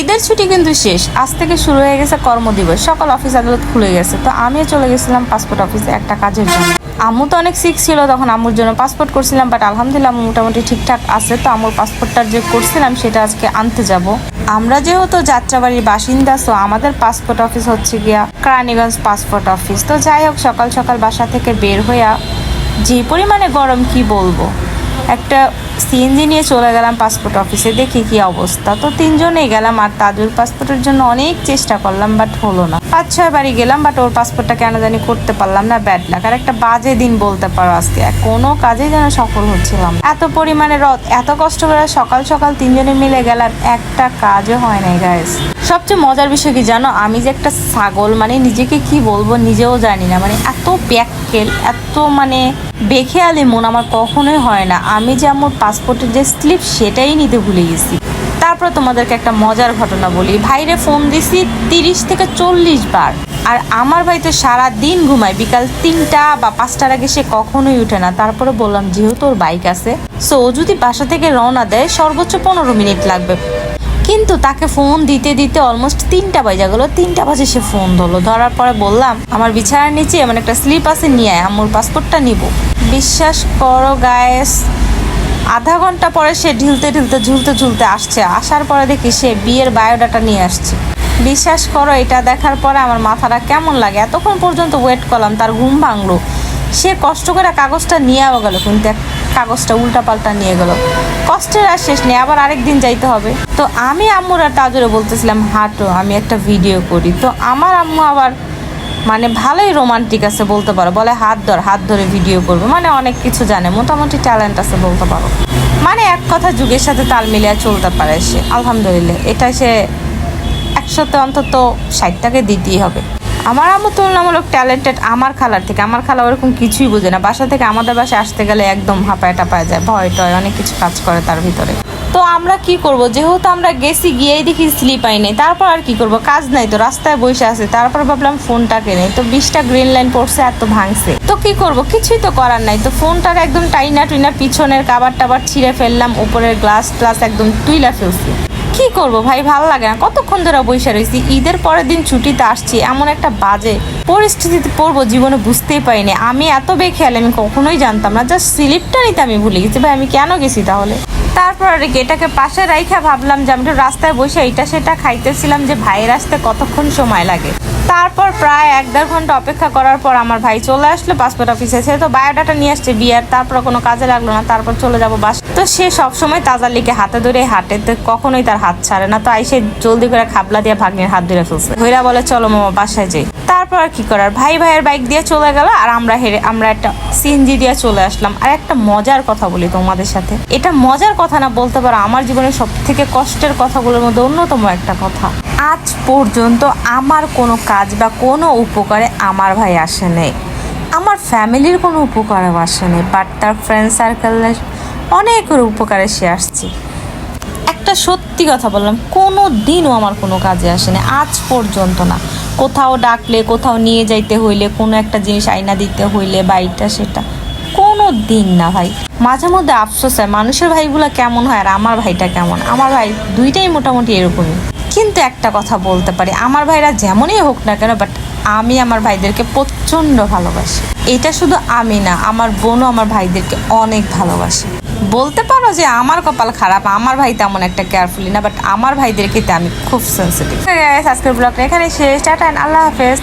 ঈদের ছুটি কিন্তু শেষ। আজ থেকে শুরু হয়ে গেছে কর্মদিবস। সকল অফিস আদালত খুলে গেছে। তো আমিও চলে গেছিলাম পাসপোর্ট অফিসে একটা কাজের জন্য। আম্মু তো অনেক সিক ছিল তখন আম্মুর জন্য পাসপোর্ট করছিলাম বাট আলহামদুলিল্লাহ মোটামুটি ঠিকঠাক আছে। তো আম্মুর পাসপোর্টটা যে করছিলাম, সেটা আজকে আনতে যাব। আমরা যেহেতু যাত্রাবাড়ির বাসিন্দা তো আমাদের পাসপোর্ট অফিস হচ্ছে গিয়া কেরানীগঞ্জ পাসপোর্ট অফিস তো যাই হোক, সকাল সকাল বাসা থেকে বের হইয়া যে পরিমাণে গরম কি বলব? একটা সিএনজি নিয়ে চলে গেলাম পাসপোর্ট অফিসে, দেখি কি অবস্থা। তো তিনজনেই গেলাম আর তাজুর পাসপোর্টের জন্য অনেক চেষ্টা করলাম বাট হলো না। পাঁচ, ছয় বাড়ি গেলাম বাট ওর পাসপোর্টটা কেন জানি করতে পারলাম না ব্যাড লাগ আর একটা বাজে দিন বলতে পারো আজকে কোনো কাজে যেন সফল হচ্ছিলাম এত পরিমাণে রথ, এত কষ্ট করে সকাল সকাল তিনজনে মিলে গেলাম, একটা কাজও হয় নাই গাইস সবচেয়ে মজার বিষয় কি জানো? আমি যে একটা ছাগল মানে নিজেকে কি বলব নিজেও জানি না মানে এত ব্যাককেল এত মানে বেখেয়ালি মন আমার কখনোই হয় না। আমি যে আমার পাসপোর্টের যে স্লিপ সেটাই নিতে ভুলে গেছি। তারপর তোমাদেরকে একটা মজার ঘটনা বলি। ভাইরে ফোন দিছি তিরিশ থেকে চল্লিশ বার। আর আমার ভাই তো সারা দিন ঘুমায়। বিকাল তিনটা বা পাঁচটার আগে সে কখনোই উঠে না। তারপরে বললাম, যেহেতু ওর বাইক আছে সো ও যদি বাসা থেকে রওনা দেয়, সর্বোচ্চ পনেরো মিনিট লাগবে। কিন্তু তাকে ফোন দিতে দিতে অলমোস্ট তিনটা বাজে গেলো। তিনটা বাজে সে ফোন ধরলো। ধরার পরে বললাম, আমার বিছানার নিচে এমন একটা স্লিপ আছে, নিয়ে আয় পাসপোর্টটা নিব। বিশ্বাস করো গায়েস আধা ঘণ্টা পরে সে ঢিলতে ঢিলতে, ঝুলতে ঝুলতে আসছে। আসার পরে দেখি সে বিয়ের বায়োডাটা নিয়ে আসছে। বিশ্বাস করো, এটা দেখার পরে আমার মাথাটা কেমন লাগে। এতক্ষণ পর্যন্ত ওয়েট করলাম, তার ঘুম ভাঙলো। সে কষ্ট করে কাগজটা নিয়ে নিয়েও গেল। কিন্তু কাগজটা উল্টা পাল্টা নিয়ে গেল। কষ্টের আর শেষ নেই, আবার আরেকদিন যাইতে হবে। তো আমি আম্মুর আর তাজুরে বলতেছিলাম, হাঁটো, আমি একটা ভিডিও করি। তো আমার আম্মু আবার মানে ভালোই রোমান্টিক আছে বলতে পারো। বলে, হাত ধর, হাত ধরে ভিডিও করবে। মানে অনেক কিছু জানে, মোটামুটি ট্যালেন্ট আছে বলতে পারো। মানে এক কথা যুগের সাথে তাল মিলিয়ে চলতে পারে সে, আলহামদুলিল্লাহ। এটা সে একসাথে অন্তত ষাটটাকে দিতেই হবে। আমার আম্মু তুলনামূলক ট্যালেন্টেড আমার খালার থেকে। আমার খালা ওরকম কিছুই বোঝে না। বাসা থেকে আমাদের বাসায় আসতে গেলে একদম হাঁপায় টাপায় যায় ভয় টয় অনেক কিছু কাজ করে তার ভিতরে। তো আমরা কি করব? যেহেতু আমরা গেছি, গিয়েই দেখি স্লিপ আই নাই। তারপর আর কি করব? কাজ নাই তো, রাস্তায় বসে আছে। তারপর ভাবলাম ফোনটা কেনে। তো বিশটা গ্রিন লাইন পড়ছে এত ভাঙছে। তো কি করব? কিছুই তো করার নাই। তো ফোনটার একদম টাইনা টুইনা পিছনের কাবার টাবার ছিঁড়ে ফেললাম, উপরের গ্লাস গ্লাস একদম তুইলা ফেলছি। কি করব ভাই? ভালো লাগে না। কতক্ষণ ধরে বসে রয়েছি ঈদের পরের দিন ছুটিতে আসছি, এমন একটা বাজে পরিস্থিতিতে পড়ব, জীবনে বুঝতেই পারিনি। আমি এত বেখেয়াল আমি কখনোই জানতাম না। জাস্ট স্লিপটা নিতে আমি ভুলে গেছি। ভাই, আমি কেন গেছি তাহলে? তারপর আর কি, এটাকে পাশে রাইখা ভাবলাম যে আমি একটু রাস্তায় বসে এটা সেটা খাইতেছিলাম যে ভাইয়ের আসতে কতক্ষণ সময় লাগে। তারপর প্রায় এক দেড় ঘণ্টা অপেক্ষা করার পর আমার ভাই চলে আসলো পাসপোর্ট অফিসে। সে তো বায়োডাটা নিয়ে আসছে বিয়ার, তারপর কোনো কাজে লাগল না, তারপর চলে যাব বাস তো সে সবসময় তাজার লিগে হাতে ধরে হাঁটে তো কখনোই তার হাত ছাড়ে না। তো আইসে জলদি করে খাবলা দিয়ে ভাগ্নের হাত ধরে ফেলছে। ভৈরা বলে, চলো মামা, বাসায় যাই। তারপর আর কি করার? ভাই ভাইয়ের বাইক দিয়ে চলে গেল আর আমরা হেরে, আমরা একটা সিএনজি দিয়ে চলে আসলাম। আর একটা মজার কথা বলি তোমাদের সাথে। এটা মজার কথা না, বলতে পারো, আমার জীবনের সব থেকে কষ্টের কথাগুলোর মধ্যে অন্যতম একটা কথা। আজ পর্যন্ত আমার কোনো কাজ বা কোনো উপকারে আমার ভাই আসে নেই। আমার ফ্যামিলির কোনো উপকারেও আসে নেই বাট তার ফ্রেন্ড সার্কেলের অনেকের উপকারে সে আসছে। একটা সত্যি কথা বললাম, কোনো দিনও আমার কোনো কাজে আসেনি আজ পর্যন্ত না। কোথাও ডাকলে, কোথাও নিয়ে যাইতে হইলে, কোনো একটা জিনিস আইনা দিতে হইলে বা এইটা সেটা। কোনো দিন না ভাই। মাঝে মধ্যে আফসোস হয়, মানুষের ভাইগুলো কেমন হয় আর আমার ভাইটা কেমন? আমার ভাই দুইটাই মোটামুটি এরকমই। কিন্তু একটা কথা বলতে পারি, আমার ভাইরা যেমনই হোক না কেন বাট আমি আমার ভাইদেরকে প্রচণ্ড ভালোবাসি। এটা শুধু আমি না, আমার বোনও আমার ভাইদেরকে অনেক ভালোবাসে। বলতে পারো যে আমার কপাল খারাপ, আমার ভাই তেমন একটা কেয়ারফুলি না বাট আমার ভাইদেরকে আমি খুব সেন্সিটিভ আজকের ব্লগটা এখানে শেষ। টাটা আল্লাহ হাফেজ।